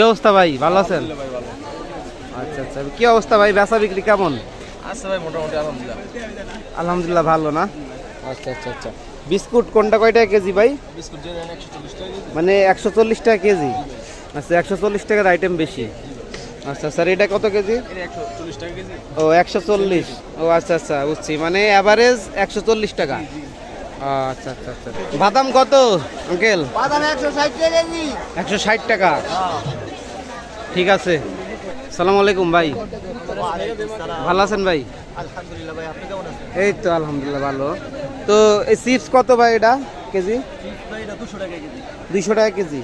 কি অবস্থা ভাই? ভালো আছেন? আচ্ছা আচ্ছা। কি অবস্থা ভাই? বেচা বিক্রি কেমন? আচ্ছা ভাই মোটামুটি আলহামদুলিল্লাহ। আলহামদুলিল্লাহ ভালো না? আচ্ছা আচ্ছা আচ্ছা। বিস্কুট কোনটা কয় টাকা কেজি ভাই? বিস্কুট মানে একশো চল্লিশ টাকা কেজি? আচ্ছা একশো চল্লিশ টাকার আইটেম বেশি। আচ্ছা স্যার এটা কত কেজি? ও একশো চল্লিশ। ও আচ্ছা আচ্ছা বুঝছি। মানে অ্যাভারেজ একশো চল্লিশ টাকা। আচ্ছা আচ্ছা আচ্ছা। বাদাম কত আঙ্কেল? বাদাম একশো ষাট টাকা একশো ষাট টাকা। ঠিক আছে। সালাম আলাইকুম ভাই। ভালো আছেন ভাই? এই তো আলহামদুলিল্লাহ ভালো। তো এই চিপস কত ভাই এটা কেজি? দুশো টাকা কেজি। দুইশো টাকা কেজি?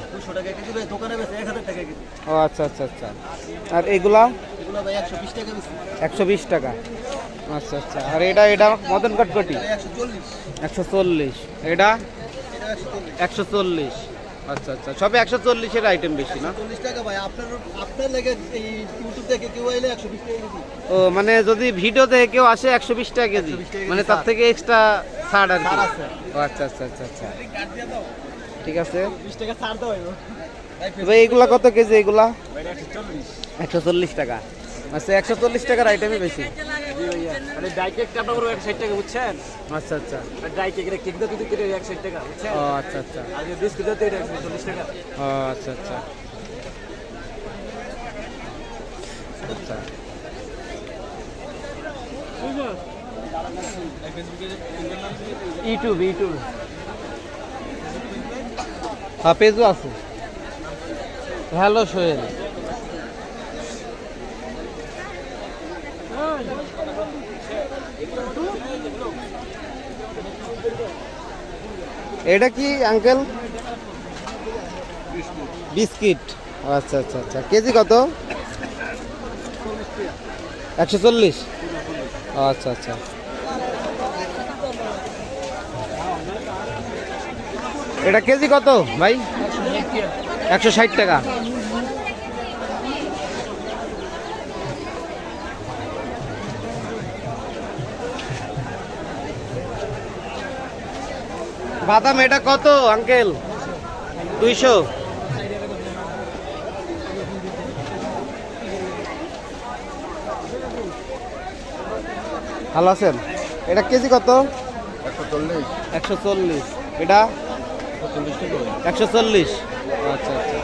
ও আচ্ছা আচ্ছা আচ্ছা। আর এগুলা? একশো বিশ টাকা আচ্ছা আচ্ছা। আর এটা এটা মদন কটকটি একশো চল্লিশ। এটা? একশো চল্লিশ। আচ্ছা আচ্ছা। সবে একশো চল্লিশের আইটেম বেশি না? চল্লিশ টাকা ভাই আপনার আপনার লেগে এই ইউটিউব থেকে কেউ আইলে একশো বিশ টাকা কেজি। ও মানে যদি ভিডিও দেখে কেউ আসে একশো বিশ টাকা কেজি। মানে তার থেকে এক্সট্রা ছাড় আর কি। ও আচ্ছা আচ্ছা আচ্ছা আচ্ছা। ঠিক আছে। বিশ টাকা ছাড় কত কেজি এগুলা? একশো চল্লিশ। টাকা। আচ্ছা একশো চল্লিশ টাকার আইটেমই বেশি। মানে ড্রাই কেকটা আপনার পুরো এক ষাট টাকা বুঝছেন? আচ্ছা আচ্ছা। ড্রাই কেকের কেক দিতে দিতে কিনে এক ষাট টাকা বুঝছেন? ও আচ্ছা আচ্ছা। আর যে বিস্কুট দিতে এটা একশো চল্লিশ টাকা। ও আচ্ছা আচ্ছা। আচ্ছা। ইউটিউব ইউটিউব হ্যাঁ পেজও আছে। হ্যালো সোহেল। এটা কি আঙ্কেল বিস্কিট। আচ্ছা আচ্ছা আচ্ছা। কেজি কত? একশো চল্লিশ। আচ্ছা আচ্ছা। এটা কেজি কত, ভাই? একশো ষাট টাকা। বাদাম এটা কত আঙ্কেল? দুইশো। ভালো আছেন? এটা কেজি কত? একশো চল্লিশ। একশো চল্লিশ। এটা? একশো চল্লিশ। আচ্ছা আচ্ছা।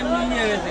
এমনি নিয়ে গেছে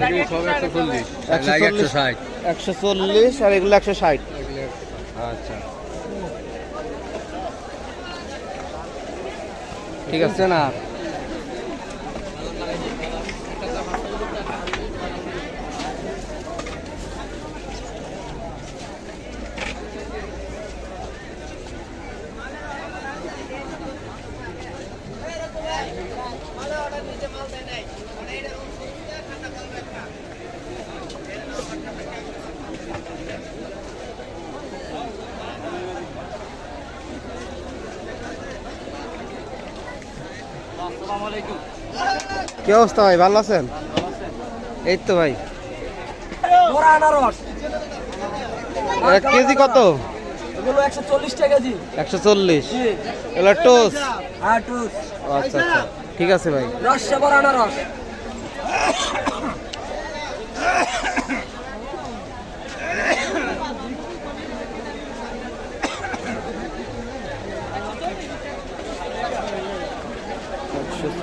একশো চল্লিশ। একশো চল্লিশ। একশো চল্লিশ আর এগুলো একশো ষাট। আচ্ছা। ঠিক আছে না? আসসালামু কি অবস্থা ভাই ভালো আছেন? এই তো ভাই। এক কেজি কত? চল্লিশ একশো চল্লিশ। এগুলো টোস হ্যাঁ আচ্ছা আচ্ছা। ঠিক আছে ভাই। রসে